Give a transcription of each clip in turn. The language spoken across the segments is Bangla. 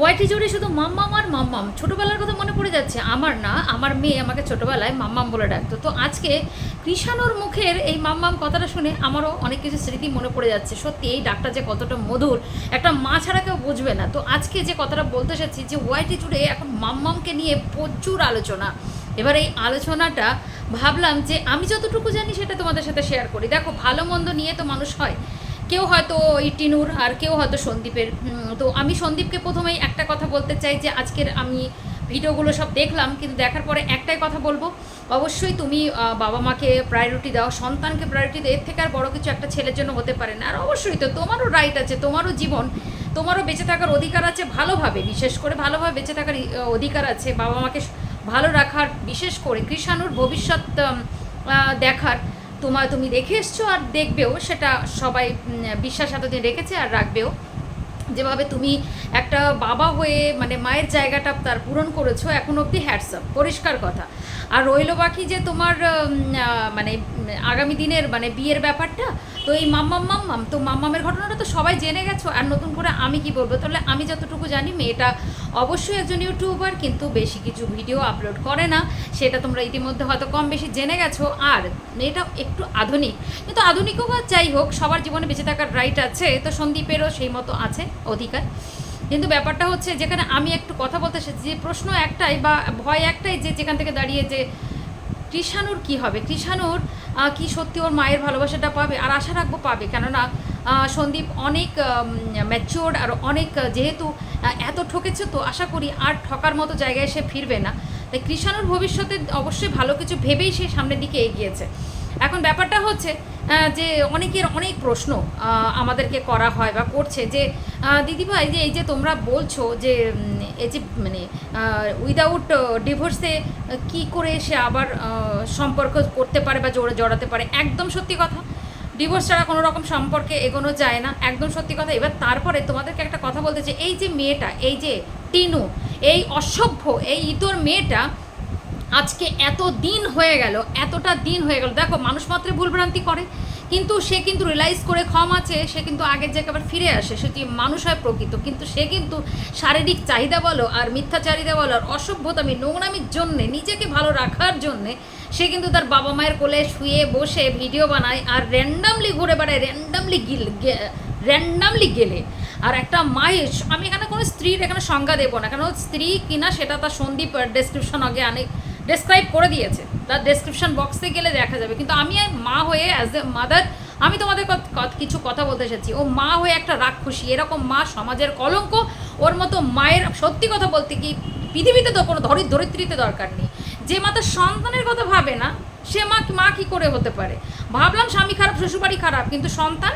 ওয়াইটি জুড়ে শুধু মাম্মাম আর মাম্মাম। ছোটোবেলার কথা মনে পড়ে যাচ্ছে। আমার না, আমার মেয়ে আমাকে ছোটোবেলায় মাম্মাম বলে ডাকতো। তো আজকে কৃষাণুর মুখের এই মাম্মাম কথাটা শুনে আমারও অনেক কিছু স্মৃতি মনে পড়ে যাচ্ছে। সত্যি এই ডাকটা যে কতটা মধুর, একটা মা ছাড়া কেউ বুঝবে না। তো আজকে যে কথাটা বলতে এসেছি যে ওয়াইটি জুড়ে এখন মাম্মামকে নিয়ে প্রচুর আলোচনা। এবার এই আলোচনাটা ভাবলাম যে আমি যতটুকু জানি সেটা তোমাদের সাথে শেয়ার করি। দেখো, ভালো মন্দ নিয়ে তো মানুষ হয়। কেউ হয়তো ওই টিনুর আর কেউ হয়তো সন্দীপের। তো আমি সন্দীপকে প্রথমেই একটা কথা বলতে চাই যে আজকের আমি ভিডিওগুলো সব দেখলাম, কিন্তু দেখার পরে একটাই কথা বলব। অবশ্যই তুমি বাবা মাকে প্রায়োরিটি দাও, সন্তানকে প্রায়োরিটি দাও, এর থেকে আর বড় কিছু একটা ছেলের জন্য হতে পারে না। আর অবশ্যই তো তোমারও রাইট আছে, তোমারও জীবন, তোমারও বেঁচে থাকার অধিকার আছে ভালোভাবে, বিশেষ করে ভালোভাবে বেঁচে থাকার অধিকার আছে। বাবা মাকে ভালো রাখার, বিশেষ করে কৃষাণুর ভবিষ্যৎ দেখার। তোমার তুমি রেখে এসছো আর দেখবেও, সেটা সবাই বিশ্বাস এতদিন রেখেছে আর রাখবেও। যেভাবে তুমি একটা বাবা হয়ে মানে মায়ের জায়গাটা তার পূরণ করেছ, এখন অবধি হ্যাটসঅ্যাপ পরিষ্কার কথা। আর রইল বাকি যে তোমার মানে আগামী দিনের মানে বিয়ের ব্যাপারটা, তো এই মাম্মাম মাম্মাম, তো মাম্মামের ঘটনাটা তো সবাই জেনে গেছো, আর নতুন করে আমি কি বলব? তাহলে আমি যতটুকু জানি, মেয়েটা অবশ্যই একজন ইউটিউবার, কিন্তু বেশি কিছু ভিডিও আপলোড করে না, সেটা তোমরা ইতিমধ্যে হয়তো কম বেশি জেনে গেছো। আর মেয়েটা একটু আধুনিক, কিন্তু আধুনিকও যাই হোক, সবার জীবনে বেঁচে থাকার রাইট আছে, তো সন্দীপেরও সেই মতো আছে অধিকার। কিন্তু ব্যাপারটা হচ্ছে যেখানে আমি একটু কথা বলতে এসেছি, যে প্রশ্ন একটাই বা ভয় একটাই যে যেখান থেকে দাঁড়িয়ে যে কৃষাণুর কি হবে? কৃষাণুর কি সত্যি ওর মায়ের ভালোবাসাটা পাবে? আর আশা রাখব পাবে। কেননা সন্দীপ অনেক ম্যাচিওর আর অনেক যেহেতু এত ঠকেছে তো আশা করি আর ঠকার মতো জায়গায় সে ফিরবে না। তাই কৃষাণুর ভবিষ্যতে অবশ্যই ভালো কিছু ভেবেই সে সামনের দিকে এগিয়েছে। এখন ব্যাপারটা হচ্ছে যে অনেকের অনেক প্রশ্ন আমাদেরকে করা হয় বা করছে যে দিদিভাই যে এই যে তোমরা বলছো যে এই যে মানে উইদাউট ডিভোর্সে কি করে সে আবার সম্পর্ক করতে পারে বা জোড়া, জড়াতে পারে? একদম সত্যি কথা। ডিভোর্স ছাড়া কোনো রকম সম্পর্কে এগোনো যায় না। একদম সত্যি কথা। এবার তারপরে তোমাদেরকে একটা কথা বলতে চাই। এই যে মেয়েটা, এই যে টিনু, এই অসভ্য, এই ইতর মেয়েটা আজকে এত দিন হয়ে গেল, এতটা দিন হয়ে গেল। দেখো, মানুষ মাত্রে ভুলভ্রান্তি করে। কিন্তু সে কিন্তু রিয়েলাইজ করে ক্ষম আছে, সে কিন্তু আগের জায়গায় আবার ফিরে আসে সে যে মানুষ হয় প্রকৃত। কিন্তু সে কিন্তু শারীরিক চাহিদা বলো আর মিথ্যাচারিতা বলো আর অসভ্যতামি, নোংরামির জন্যে, নিজেকে ভালো রাখার জন্যে, সে কিন্তু তার বাবা মায়ের কোলে শুয়ে বসে ভিডিও বানায় আর র্যান্ডামলি ঘুরে বেড়ায় র্যান্ডামলি গিল র্যান্ডামলি গেলে। আর একটা মায়ের, আমি এখানে কোনো স্ত্রীর এখানে সংজ্ঞা দেবো না, কেন স্ত্রী কিনা সেটা তার সন্দীপ ডেসক্রিপশন আগে অনেক ডেসক্রাইব করে দিয়েছে। তার ডেসক্রিপশন বক্সে গেলে দেখা যাবে। কিন্তু আমি মা হয়ে অ্যাজ এ মাদার আমি তোমাদের কিছু কথা বলতে এসেছি। ও মা হয়ে একটা রাক্ষসী, এরকম মা সমাজের কলঙ্ক। ওর মতো মায়ের, সত্যি কথা বলতে কি, পৃথিবীতে তো কোনো ধরি, ধরিত্রীতে দরকার নেই। যে মা তার সন্তানের কথা ভাবে না, সে মা মা কি করে হতে পারে? ভাবলাম স্বামী খারাপ, শ্বশুরবাড়ি খারাপ, কিন্তু সন্তান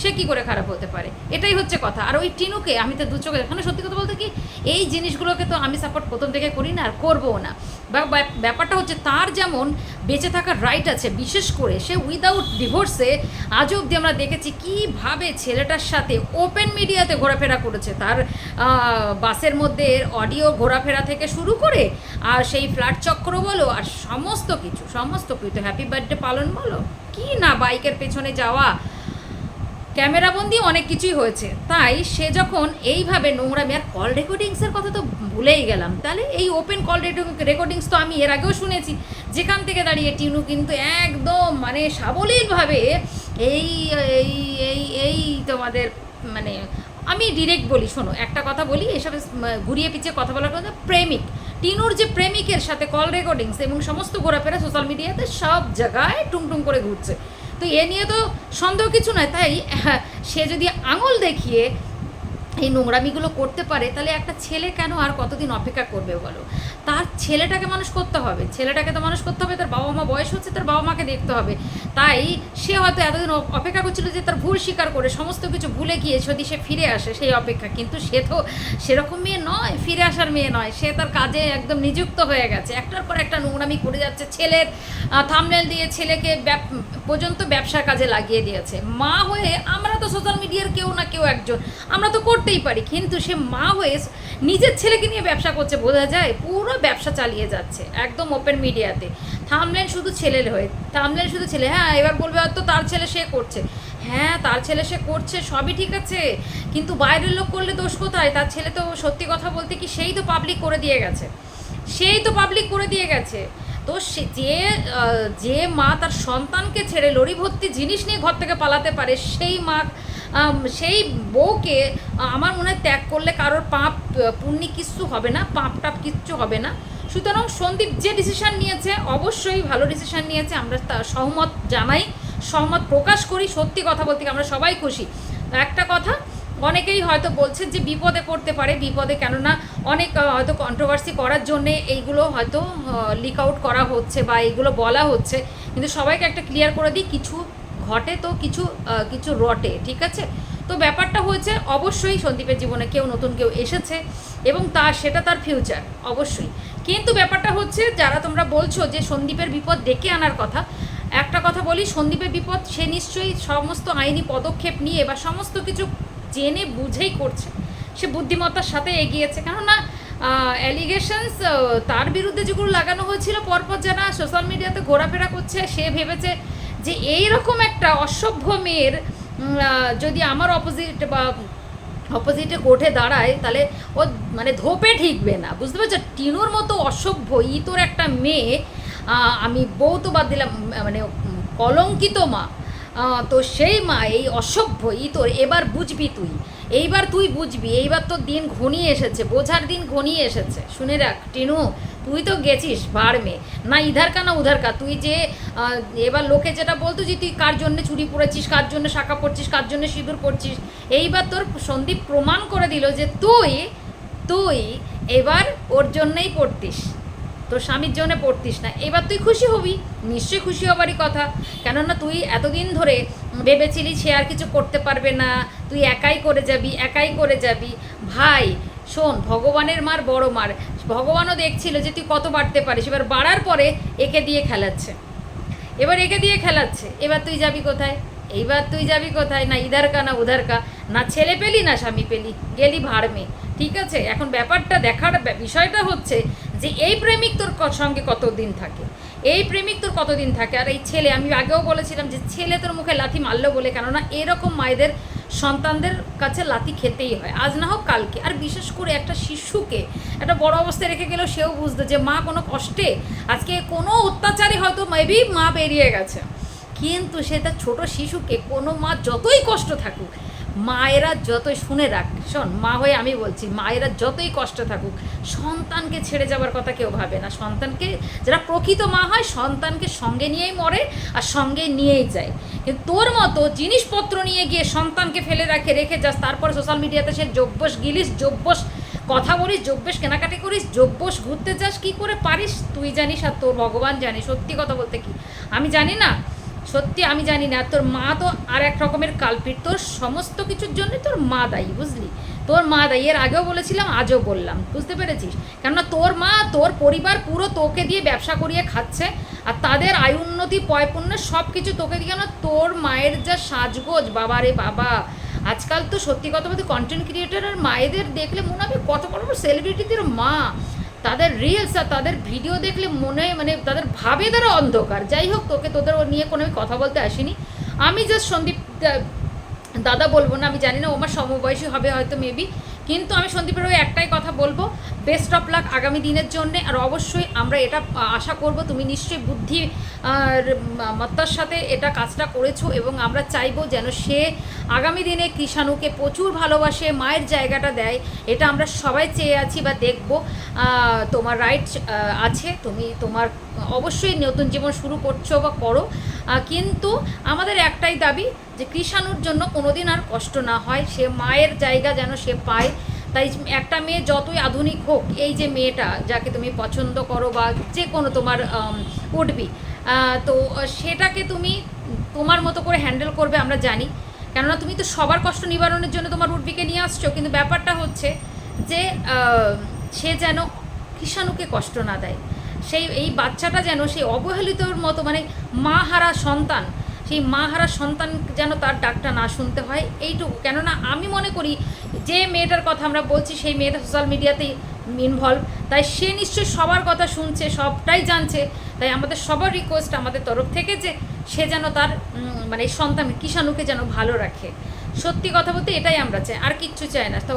সে কি করে খারাপ হতে পারে? এটাই হচ্ছে কথা। আর ওই টিনুকে আমি তো দু চোখে এখানে সত্যি কথা বলতে কি, এই জিনিসগুলোকে তো আমি সাপোর্ট প্রথম থেকে করি না, আর করবও না। বা ব্যাপারটা হচ্ছে তার যেমন বেঁচে থাকার রাইট আছে, বিশেষ করে সে উইদাউট ডিভোর্সে আজ অবধি আমরা দেখেছি কীভাবে ছেলেটার সাথে ওপেন মিডিয়াতে ঘোরাফেরা করেছে। তার বাসের মধ্যে অডিও ঘোরাফেরা থেকে শুরু করে, আর সেই ফ্ল্যাট চক্র বলো, আর সমস্ত কিছু সমস্ত কিছু। হ্যাপি বার্থডে পালন বলো। কি না বাইকের পেছনে যাওয়া ক্যামেরাবন্দি অনেক কিছুই হয়েছে। তাই সে যখন এইভাবে নোংরা আর কল রেকর্ডিংসের কথা তো ভুলেই গেলাম। তাহলে এই ওপেন কল রেকর্ডিংস তো আমি এর আগেও শুনেছি। যেখান থেকে দাঁড়িয়ে টিনু কিন্তু একদম মানে সাবলীলভাবে এই এই এই এই তোমাদের মানে আমি ডিরেক্ট বলি, শোনো, একটা কথা বলি, এসব ঘুরিয়ে পিছিয়ে কথা বলার কথা, প্রেমিক। টিনুর যে প্রেমিকের সাথে কল রেকর্ডিংস এবং সমস্ত ঘোরাফেরা সোশ্যাল মিডিয়াতে সব জায়গায় টুংটুং করে ঘুরছে। তো এ নিয়ে তো সন্দেহ কিছু নয়। তাই হ্যাঁ, সে যদি আঙুল দেখিয়ে এই নোংরামিগুলো করতে পারে তাহলে একটা ছেলে কেন আর কতদিন অপেক্ষা করবে বলো? তার ছেলেটাকে মানুষ করতে হবে। ছেলেটাকে তো মানুষ করতে হবে, তার বাবা মা বয়স হচ্ছে, তার বাবা মাকে দেখতে হবে। তাই সে হয়তো এতদিন অপেক্ষা করছিল যে তার ভুল স্বীকার করে, সমস্ত কিছু ভুলে গিয়ে যদি সে ফিরে আসে সেই অপেক্ষা। কিন্তু সে তো সেরকম মেয়ে নয়, ফিরে আসার মেয়ে নয়। সে তার কাজে একদম নিযুক্ত হয়ে গেছে। একটার পর একটা নোংরামি করে যাচ্ছে, ছেলের থামনেল দিয়ে ছেলেকে পর্যন্ত ব্যবসার কাজে লাগিয়ে দিয়েছে। মা হয়ে আমরা তো সোশ্যাল মিডিয়ার কেউ না কেউ একজন। আমরা তো করতেই পারি। কিন্তু সে মা হয়ে নিজের ছেলেকে নিয়ে ব্যবসা করছে, বোঝা যায়? পুরো ব্যবসা চালিয়ে যাচ্ছে, একদম ওপেন মিডিয়াতে থামলেন শুধু ছেলের হয়ে, থামলেন শুধু ছেলে হ্যাঁ এবার বলবে হয়তো তার ছেলে সে করছে। হ্যাঁ তার ছেলে সে করছে, সবই ঠিক আছে, কিন্তু বাইরের লোক করলে দোষ কোথায়? তার ছেলে তো সত্যি কথা বলতে কি সেই তো পাবলিক করে দিয়ে গেছে। সেই তো পাবলিক করে দিয়ে গেছে। তো সে, যে যে মা তার সন্তানকে ছেড়ে লড়ি ভর্তি জিনিস নিয়ে ঘর থেকে পালাতে পারে, সেই মা সেই বউকে আমার মনে হয় ত্যাগ করলে কারোর পাপ পুণ্যি কিচ্ছু হবে না, পাপ টাপ কিচ্ছু হবে না। সুতরাং সন্দীপ যে ডিসিশন নিয়েছে, অবশ্যই ভালো ডিসিশন নিয়েছে। আমরা তার সহমত জানাই, সহমত প্রকাশ করি, সত্যি কথা বলতে আমরা সবাই খুশি। একটা কথা, অনেকেই হয়তো বলছেন যে বিপদে পড়তে পারে, বিপদে কেননা অনেক হয়তো কন্ট্রোভার্সি করার জন্যে এইগুলো হয়তো লিক আউট করা হচ্ছে বা এইগুলো বলা হচ্ছে। কিন্তু সবাইকে একটা ক্লিয়ার করে দিই, কিছু ঘটে তো কিছু কিছু রটে, ঠিক আছে? তো ব্যাপারটা হয়েছে, অবশ্যই সন্দীপের জীবনে কেউ নতুন কেউ এসেছে এবং তা, সেটা তার ফিউচার অবশ্যই। কিন্তু ব্যাপারটা হচ্ছে, যারা তোমরা বলছো যে সন্দীপের বিপদ ডেকে আনার কথা, একটা কথা বলি, সন্দীপের বিপদ সে নিশ্চয়ই সমস্ত আইনি পদক্ষেপ নিয়ে বা সমস্ত কিছু জেনে বুঝেই করছে। সে বুদ্ধিমত্তার সাথে এগিয়েছে। কেননা অ্যালিগেশনস তার বিরুদ্ধে যেগুলো লাগানো হয়েছিল, পরপর যারা সোশ্যাল মিডিয়াতে ঘোরাফেরা করছে, সে ভেবেছে যে এই রকম একটা অসভ্য মেয়ের যদি আমার অপোজিট বা অপোজিটে কোর্টে দাঁড়ায়, তাহলে ও মানে ধোপে ঠিকবে না। বুঝতে পারছ? টিনুর মতো অসভ্য ই তোর একটা মেয়ে আমি বউ তো বাদ দিলাম মানে কলঙ্কিত মা তো সেই মা, এই অসভ্য ই তোর এবার বুঝবি তুই। এইবার তুই বুঝবি, এইবার তোর দিন ঘনিয়ে এসেছে, বোঝার দিন ঘনিয়ে এসেছে। শুনে রাখ, টিনু তুই তো গেছিস বাড়মে না ইধার কা না উধার কা তুই যে এবার লোকে যেটা বলতো যে, তুই কার জন্য চুরি পড়েছিস, কার জন্য শাখা পড়ছিস, কার জন্য সিঁদুর পড়ছিস, এইবার তোর সন্দীপ প্রমাণ করে দিল যে তুই তুই এবার ওর জন্যই পড়তিস। তোর স্বামীর জন্য পড়তিস না। এবার তুই খুশি হবি। নিশ্চয়ই খুশি হবারই কথা। কেননা তুই এতদিন ধরে ভেবেছিলি সে আর কিছু করতে পারবে না। তুই একাই করে যাবি, একাই করে যাবি। ভাই, শোন, ভগবানের মার বড় মার। ভগবানও দেখছিল যে তুই কত বাড়তে পারিস। এবার বাড়ার পরে একে দিয়ে খেলাচ্ছে। এবার একে দিয়ে খেলাচ্ছে। এবার তুই যাবি কোথায়? এইবার তুই যাবি কোথায়? না ইধার কা, না উধার কা। না ছেলে পেলি, না স্বামী পেলি। গেলি ভাড়মে ঠিক আছে? এখন ব্যাপারটা দেখার বিষয়টা হচ্ছে যে এই প্রেমিক তোর সঙ্গে কতদিন থাকে? এই প্রেমিক তোর কতদিন থাকে? আর এই ছেলে, আমি আগেও বলেছিলাম যে ছেলে তোর মুখে লাথি মারলো বলে, কেননা এরকম মায়েদের সন্তানদের কাছে লাতি খেতেই হয়। আজ না হোক কালকে। আর বিশেষ করে একটা শিশুকে একটা বড় অবস্থায় রেখে গেলেও সেও বুঝতো যে মা কোনো কষ্টে আজকে কোনো অত্যাচারে হয়তো মেবি মা বেরিয়ে গেছে। কিন্তু সে তার ছোটো শিশুকে কোনো মা যতই কষ্ট থাকুক মায়েরা যতই শুনে রাখ, শোন, মা হয়ে আমি বলছি, মায়েরা যতই কষ্ট থাকুক, সন্তানকে ছেড়ে যাওয়ার কথা কেউ ভাবে না। সন্তানকে, যারা প্রকৃত মা হয়, সন্তানকে সঙ্গে নিয়েই মরে আর সঙ্গে নিয়েই যায়। কিন্তু তোর মতো জিনিসপত্র নিয়ে গিয়ে সন্তানকে ফেলে রাখে, রেখে যাস, তারপর সোশ্যাল মিডিয়াতে সে জব্বস গিলিস জব্বস কথা বলিস জব্বেশ কেনাকাটি করিস জব্বস ঘুরতে যাস, কি করে পারিস? তুই জানিস আর তোর ভগবান জানি, সত্যি কথা বলতে কি? আমি জানি না সত্যি আমি জানি না, তোর মা তো আর এক রকমের কালপিট তোর সমস্ত কিছুর জন্য তোর মা দায়ী, বুঝলি? তোর মা দায়ী, এর আগেও বলেছিলাম, আজও বললাম, বুঝতে পেরেছিস? কেননা তোর মা, তোর পরিবার পুরো তোকে দিয়ে ব্যবসা করিয়ে খাচ্ছে, আর তাদের আয়, উন্নতি পয়পুণ্য সব কিছু তোকে দিয়ে কেন তোর মায়ের যা সাজগোজ, বাবা রে বাবা। আজকাল তো সত্যি কথা বলতে কন্টেন্ট ক্রিয়েটার আর মায়েদের দেখলে মনে হবে কত বড় বড় সেলিব্রিটিদের মা। তাদের রিলস আর তাদের ভিডিও দেখলে মনে মানে তাদের ভাবে তারা অন্ধকার। যাই হোক, তোকে তোদের ও নিয়ে কোনো আমি কথা বলতে আসিনি। আমি জাস্ট সন্দীপ দাদা বলব না, আমি জানি না, ও আমার সমবয়সী হবে হয়তো মেবি কিন্তু আমি সন্দীপের ওই একটাই কথা বলব বেস্ট অফ লাক আগামী দিনের জন্য, আর অবশ্যই আমরা এটা আশা করব, তুমি নিশ্চয়ই বুদ্ধি মত্তার সাথে এটা কাজটা করেছ এবং আমরা চাইব যেন সে আগামী দিনে কৃষাণুকে প্রচুর ভালোবাসে, মায়ের জায়গাটা দেয়, এটা আমরা সবাই চেয়ে আছি বা দেখব। তোমার রাইট আছে, তুমি তোমার অবশ্যই নতুন জীবন শুরু করছ বা করো। কিন্তু আমাদের একটাই দাবি যে কৃষাণুর জন্য কোনোদিন আর কষ্ট না হয়। সে মায়ের জায়গা যেন সে পায়। তাই একটা মেয়ে যতই আধুনিক হোক, এই যে মেয়েটা যাকে তুমি পছন্দ করো বা যে কোনো তোমার উঠবি তো সেটাকে তুমি তোমার মতো করে হ্যান্ডেল করবে আমরা জানি। কেননা তুমি তো সবার কষ্ট নিবারণের জন্য তোমার উর্বিকে নিয়ে আসছো। কিন্তু ব্যাপারটা হচ্ছে যে সে যেন কৃষাণুকে কষ্ট না দেয়। সেই এই বাচ্চাটা যেন সেই অবহেলিতর মতো মানে মা হারা সন্তান, সেই মা হারা সন্তান যেন তার ডাকটা না শুনতে হয়, এইটুকু। কেননা আমি মনে করি যে মেয়েটার কথা আমরা বলছি, সেই মেয়েটা সোশ্যাল মিডিয়াতেই ইনভলভ তাই সে নিশ্চয়ই সবার কথা শুনছে, সবটাই জানছে। তাই আমাদের সবার রিকোয়েস্ট আমাদের তরফ থেকে যে সে যেন তার মানে সন্তান, কিষাণুকে যেন ভালো রাখে। সত্যি কথা বলতে এটাই আমরা চাই, আর কিচ্ছু চাই না। তো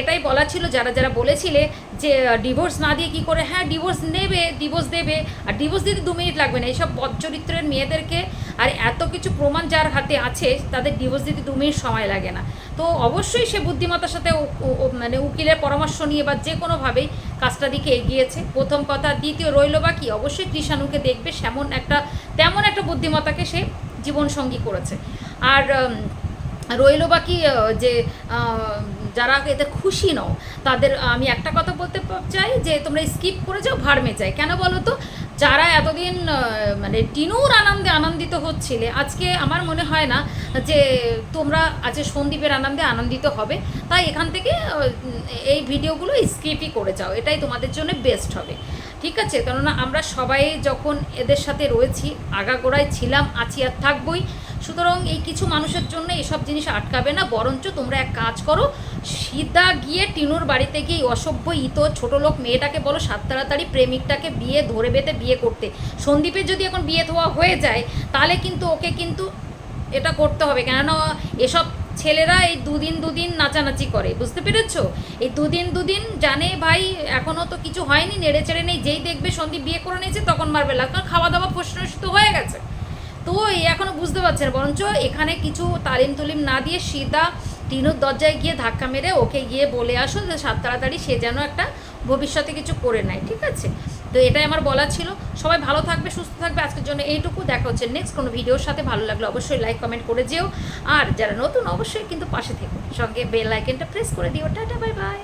এটাই বলা ছিল, যারা যারা বলেছিলে যে ডিভোর্স না দিয়ে কি করে হ্যাঁ ডিভোর্স নেবে ডিভোর্স দেবে, আর ডিভোর্স দিতে দু মিনিট লাগবে না। এইসব বদ চরিত্রের মেয়েদেরকে আর এত কিছু প্রমাণ যার হাতে আছে, তাদের ডিভোর্স দিতে দু মিনিট সময় লাগে না। তো, অবশ্যই সে বুদ্ধিমত্তার সাথে মানে উকিলের পরামর্শ নিয়ে বা যে কোনোভাবেই কাজটা দিকে এগিয়েছে। প্রথম কথা, দ্বিতীয়, রইল বা কি, অবশ্যই কৃষাণুকে দেখবে, সেমন একটা, তেমন একটা বুদ্ধিমত্তাকে সে জীবনসঙ্গী করেছে। আর রইল বাকি যে যারা এতে খুশি নও, তাদের, আমি একটা কথা বলতে চাই যে, তোমরা স্কিপ করে যাও ভাড়মে চাই কেন বলো তো? যারা এতদিন মানে টিনুর আনন্দে আনন্দিত হচ্ছিলে, আজকে আমার মনে হয় না যে, তোমরা আজকে সন্দীপের আনন্দে আনন্দিত হবে। তাই এখান থেকে এই ভিডিওগুলো স্কিপই করে যাও। এটাই তোমাদের জন্য বেস্ট হবে। ঠিক আছে? কেননা আমরা সবাই যখন এদের সাথে রয়েছি, আগাগোড়ায় ছিলাম, আছি আর থাকবই। সুতরাং এই কিছু মানুষের জন্য এসব জিনিস আটকাবে না, বরঞ্চ তোমরা এক কাজ করো, সিধা গিয়ে টিনুর বাড়িতে গিয়ে অসভ্য ইতো ছোটো লোক মেয়েটাকে বলো সাত তাড়াতাড়ি প্রেমিকটাকে বিয়ে ধরে বেঁধে বিয়ে করতে। সন্দীপের যদি এখন বিয়ে ধোয়া হয়ে যায়, তাহলে কিন্তু ওকে কিন্তু এটা করতে হবে। কেননা এসব ছেলেরা এই দুদিন দুদিন নাচানাচি করে, বুঝতে পেরেছ? এই দুদিন দুদিন জানে ভাই এখনও তো কিছু হয়নি, নেড়ে চেড়ে নেই, যেই দেখবে সন্দীপ বিয়ে করে নিয়েছে তখন মারবে। লাগতো খাওয়া দাওয়া প্রশ্ন হয়ে গেছে। তো এই এখনও বুঝতে পারছে না বরঞ্চ এখানে কিছু তালিম তুলিম না দিয়ে সিধা টিনুর দরজায় গিয়ে ধাক্কা মেরে ওকে গিয়ে বলে আসো যে সাত তাড়াতাড়ি সে যেন একটা ভবিষ্যতে কিছু করে নেয়, ঠিক আছে? তো এটাই আমার বলা ছিল। সবাই ভালো থাকবে, সুস্থ থাকবে। আজকের জন্য এইটুকু। দেখা হচ্ছে নেক্সট কোনো ভিডিওর সাথে। ভালো লাগলে অবশ্যই লাইক কমেন্ট করে যেও। আর যারা নতুন, অবশ্যই কিন্তু পাশে থেকো। সঙ্গে বেল আইকনটা প্রেস করে দিও। Tata bye bye